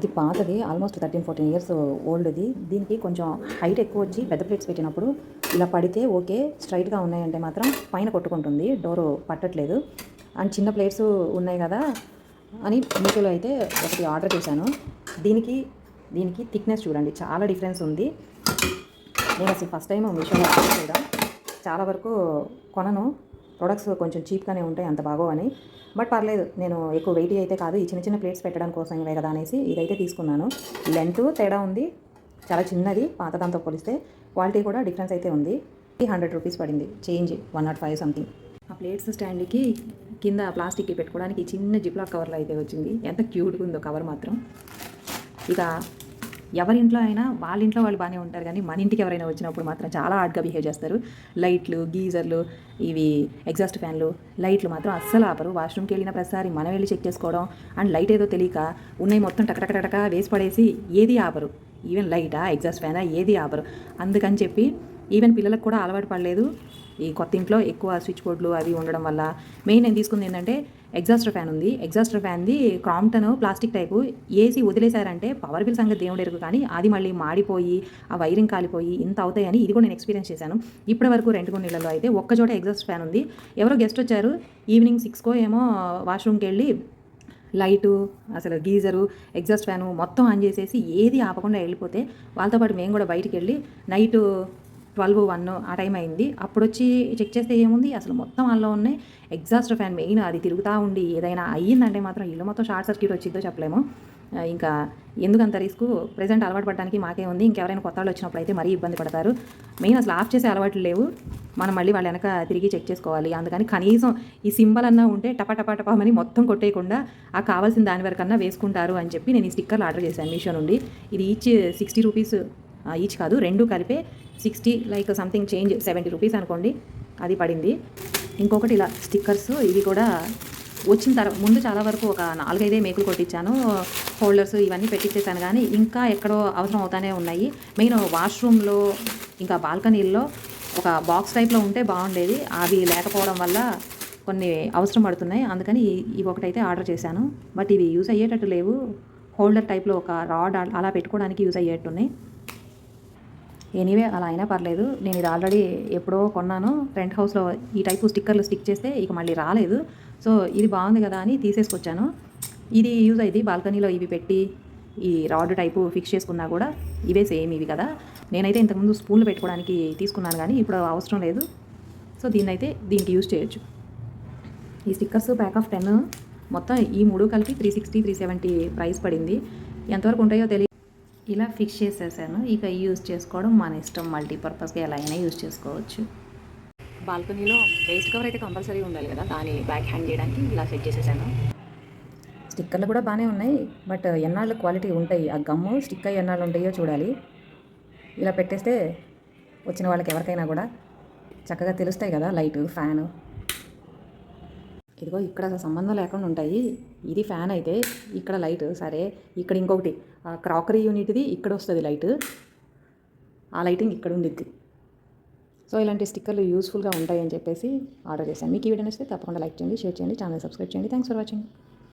ఇది పాతది almost thirteen fourteen years ఓల్డ్ది దీనికి కొంచెం హైట్ ఎక్కువ వచ్చి పెద్ద ప్లేట్స్ పెట్టినప్పుడు ఇలా పడితే ఓకే స్ట్రైట్గా ఉన్నాయంటే మాత్రం పైన కొట్టుకుంటుంది డోరు పట్టట్లేదు. అండ్ చిన్న ప్లేట్స్ ఉన్నాయి కదా అని మీషోలో అయితే ఒకటి ఆర్డర్ చేశాను. దీనికి దీనికి థిక్నెస్ చూడండి చాలా డిఫరెన్స్ ఉంది. నేను అసలు ఫస్ట్ టైం మీషోలో ఆర్డర్ చేయడం. చాలా వరకు కొనను. ప్రొడక్ట్స్ కొంచెం చీప్గానే ఉంటాయి అంత బాగోవని. బట్ పర్లేదు నేను ఎక్కువ వెయిట్ అయితే కాదు. ఈ చిన్న చిన్న ప్లేట్స్ పెట్టడం కోసం ఇవే కదా అనేసి ఇదైతే తీసుకున్నాను. లెంత్ తేడా ఉంది చాలా చిన్నది పాత దాంతో పోలిస్తే. క్వాలిటీ కూడా డిఫరెన్స్ అయితే ఉంది. హండ్రెడ్ రూపీస్ పడింది change one nought five something. ఆ ప్లేట్స్ స్టాండ్కి కింద ప్లాస్టిక్కి పెట్టుకోవడానికి చిన్న జిప్లాక్ కవర్లో అయితే వచ్చింది. ఎంత క్యూట్గా ఉందో కవర్ మాత్రం. ఇక ఎవరి ఇంట్లో అయినా వాళ్ళ ఇంట్లో వాళ్ళు బాగానే ఉంటారు కానీ మన ఇంటికి ఎవరైనా వచ్చినప్పుడు మాత్రం చాలా హార్డ్గా బిహేవ్ చేస్తారు. లైట్లు గీజర్లు ఇవి ఎగ్జాస్ట్ ఫ్యాన్లు లైట్లు మాత్రం అస్సలు ఆపరు. వాష్రూమ్కి వెళ్ళిన ప్రతిసారి మనం వెళ్ళి చెక్ చేసుకోవడం అండ్ లైట్ ఏదో తెలియక ఉన్నాయి మొత్తం టకటకటక వేసి పడేసి ఏది ఆపరు. ఈవెన్ లైటా ఎగ్జాస్ట్ ఫ్యానా ఏది ఆపరు. అందుకని చెప్పి ఈవెన్ పిల్లలకు కూడా అలవాటు పడలేదు. ఈ కొత్త ఇంట్లో ఎక్కువ స్విచ్ బోర్డులు అవి ఉండడం వల్ల మెయిన్ నేను తీసుకుంది ఏంటంటే ఎగ్జాస్టర్ ఫ్యాన్ ఉంది. ఎగ్జాస్టర్ ఫ్యాన్ది క్రాంప్టన్ ప్లాస్టిక్ టైపు ఏసీ వదిలేశారంటే పవర్ బిల్ సంగతి దేవుడు ఎరుగు కానీ అది మళ్ళీ మాడిపోయి ఆ వైరింగ్ కాలిపోయి ఇంత అవుతాయని ఇది కూడా నేను ఎక్స్పీరియన్స్ చేశాను. ఇప్పటి వరకు రెండు కొన్ని నెలల్లో అయితే ఒక్కచోట ఎగ్జాస్ట్ ఫ్యాన్ ఉంది. ఎవరో గెస్ట్ వచ్చారు. ఈవినింగ్ సిక్స్కో ఏమో వాష్రూమ్కి వెళ్ళి లైటు అసలు గీజరు ఎగ్జాస్ట్ ఫ్యాను మొత్తం ఆన్ చేసేసి ఏది ఆపకుండా వెళ్ళిపోతే వాళ్ళతో పాటు మేము కూడా బయటికి వెళ్ళి నైట్ ట్వెల్వ్ వన్ ఆ టైం అయింది. అప్పుడు వచ్చి చెక్ చేస్తే ఏముంది? అసలు మొత్తం అందులో ఉన్నాయి ఎగ్జాస్ట్ ఫ్యాన్ మెయిన్ అది తిరుగుతూ ఉండి ఏదైనా అయ్యిందంటే మాత్రం ఇల్లు మొత్తం షార్ట్ సర్క్యూట్ వచ్చిందో చెప్పలేము. ఇంకా ఎందుకంత రిస్క్ ప్రజెంట్ అలవాటు పడడానికి మాకే ఉంది. ఇంకెవరైనా కొత్త వాళ్ళు వచ్చినప్పుడు అయితే మరీ ఇబ్బంది పడతారు. మెయిన్ అసలు ఆఫ్ చేసే అలవాట్లు లేవు. మనం మళ్ళీ వాళ్ళ వెనక తిరిగి చెక్ చేసుకోవాలి. అందుకని కనీసం ఈ సింబల్ అన్నా ఉంటే టపా టపా టపామని మొత్తం కొట్టేయకుండా ఆ కావాల్సిన దాని వరకన్నా వేసుకుంటారు అని చెప్పి నేను ఈ స్టిక్కర్లు ఆర్డర్ చేశాను మీషో నుండి. ఇది ఈచ్ సిక్స్టీ రూపీస్ ఈచ్ కాదు రెండు కలిపే sixty like something change seventy rupees అనుకోండి అది పడింది. ఇంకొకటి ఇలా స్టిక్కర్స్ ఇవి కూడా వచ్చిన తర్వాత ముందు చాలా వరకు ఒక నాలుగైదే మేకులు కొట్టించాను హోల్డర్స్ ఇవన్నీ పెట్టించేసాను కానీ ఇంకా ఎక్కడో అవసరం అవుతానే ఉన్నాయి. మెయిన్ వాష్రూమ్లో ఇంకా బాల్కనీల్లో ఒక బాక్స్ టైప్లో ఉంటే బాగుండేది. అవి లేకపోవడం వల్ల కొన్ని అవసరం పడుతున్నాయి. అందుకని ఇవి ఒకటైతే ఆర్డర్ చేశాను. బట్ ఇవి యూస్ అయ్యేటట్టు లేవు. హోల్డర్ టైప్లో ఒక రాడ్ అలా పెట్టుకోవడానికి యూస్ అయ్యేట్టున్నాయి. ఎనీవే అలా అయినా పర్లేదు. నేను ఇది ఆల్రెడీ ఎప్పుడో కొన్నాను. రెంట్ హౌస్లో ఈ టైపు స్టిక్కర్లు స్టిక్ చేస్తే ఇక మళ్ళీ రాలేదు. సో ఇది బాగుంది కదా అని తీసేసుకొచ్చాను. ఇది యూజ్ అయింది బాల్కనీలో ఇవి పెట్టి ఈ రాడ్ టైపు ఫిక్స్ చేసుకున్నా కూడా ఇవే సేమ్ ఇవి కదా. నేనైతే ఇంతకుముందు స్పూన్లు పెట్టుకోవడానికి తీసుకున్నాను కానీ ఇప్పుడు అవసరం లేదు. సో దీన్ని అయితే దీనికి యూజ్ చేయొచ్చు. ఈ స్టిక్కర్స్ ప్యాక్ ఆఫ్ టెన్ మొత్తం ఈ మూడు కలిపి three sixty three seventy price పడింది. ఎంతవరకు ఉంటాయో తెలియదు ఇలా ఫిక్స్ చేసేసాను. ఇక యూజ్ చేసుకోవడం మన ఇష్టం. మల్టీపర్పస్గా ఎలా అయినా యూజ్ చేసుకోవచ్చు. బాల్కనీలో వేస్ట్ కవర్ అయితే కంపల్సరీ ఉండాలి కదా. దాన్ని బ్యాక్ హ్యాండ్ చేయడానికి ఇలా సెట్ చేసేసాను. స్టిక్కర్లు కూడా బాగానే ఉన్నాయి. బట్ ఎన్నాళ్ళు క్వాలిటీ ఉంటాయి? ఆ గమ్ము స్టిక్ అయ్యి ఎన్నాళ్ళు ఉంటాయో చూడాలి. ఇలా పెట్టేస్తే వచ్చిన వాళ్ళకి ఎవరికైనా కూడా చక్కగా తెలుస్తాయి కదా లైట్ ఫ్యాను. ఇదిగో ఇక్కడ అసలు సంబంధం లేకుండా ఉంటాయి. ఇది ఫ్యాన్ అయితే ఇక్కడ లైట్ సరే ఇక్కడ ఇంకొకటి క్రాకరీ యూనిట్ది ఇక్కడ వస్తుంది లైట్. ఆ లైటింగ్ ఇక్కడ ఉండిద్ది. సో ఇలాంటి స్టిక్కర్లు యూస్ఫుల్గా ఉంటాయని చెప్పేసి ఆర్డర్ చేశాను. మీకు ఈ వీడియో నచ్చితే తప్పకుండా లైక్ చేయండి షేర్ చేయండి ఛానల్ సబ్స్క్రైబ్ చేయండి. Thanks for watching.